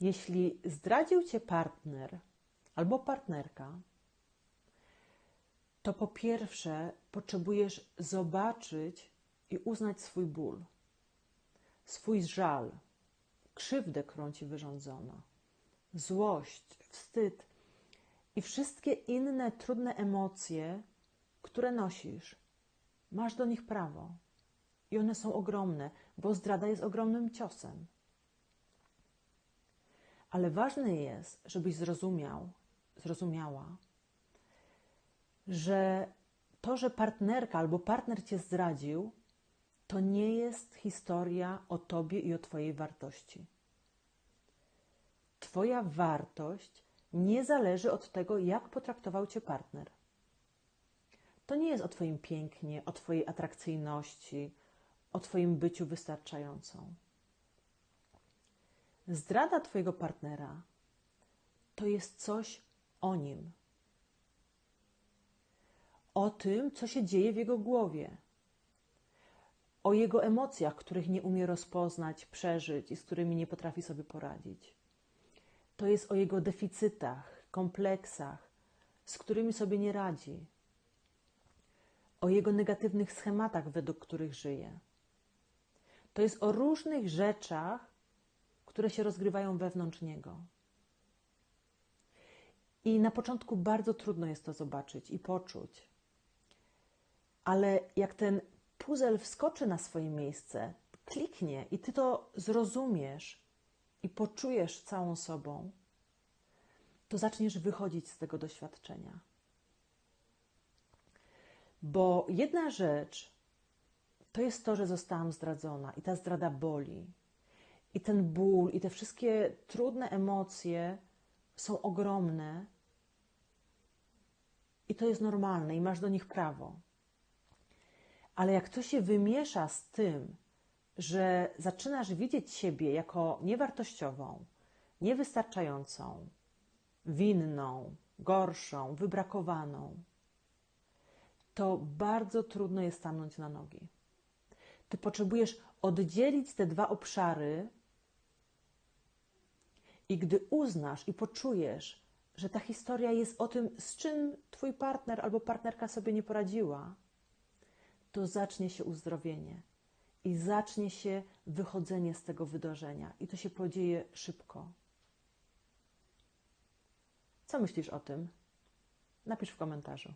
Jeśli zdradził cię partner albo partnerka, to po pierwsze potrzebujesz zobaczyć i uznać swój ból, swój żal, krzywdę, którą ci wyrządzono, złość, wstyd i wszystkie inne trudne emocje, które nosisz. Masz do nich prawo. I one są ogromne, bo zdrada jest ogromnym ciosem. Ale ważne jest, żebyś zrozumiał, zrozumiała, że to, że partnerka albo partner cię zdradził, to nie jest historia o tobie i o twojej wartości. Twoja wartość nie zależy od tego, jak potraktował cię partner. To nie jest o twoim pięknie, o twojej atrakcyjności, o twoim byciu wystarczającą. Zdrada twojego partnera to jest coś o nim. O tym, co się dzieje w jego głowie o jego emocjach, których nie umie rozpoznać, przeżyć i z którymi nie potrafi sobie poradzić. To jest o jego deficytach, kompleksach, z którymi sobie nie radzi, o jego negatywnych schematach, według których żyje. To jest o różnych rzeczach, które się rozgrywają wewnątrz niego. I na początku bardzo trudno jest to zobaczyć i poczuć. Ale jak ten puzzle wskoczy na swoje miejsce, kliknie i ty to zrozumiesz i poczujesz całą sobą, to zaczniesz wychodzić z tego doświadczenia. Bo jedna rzecz to jest to, że zostałam zdradzona i ta zdrada boli. I ten ból, i te wszystkie trudne emocje są ogromne. I to jest normalne, i masz do nich prawo. Ale jak to się wymiesza z tym, że zaczynasz widzieć siebie jako niewartościową, niewystarczającą, winną, gorszą, wybrakowaną, to bardzo trudno jest stanąć na nogi. Ty potrzebujesz oddzielić te dwa obszary i gdy uznasz i poczujesz, że ta historia jest o tym, z czym twój partner albo partnerka sobie nie poradziła, to zacznie się uzdrowienie i zacznie się wychodzenie z tego wydarzenia. I to się podzieje szybko. Co myślisz o tym? Napisz w komentarzu.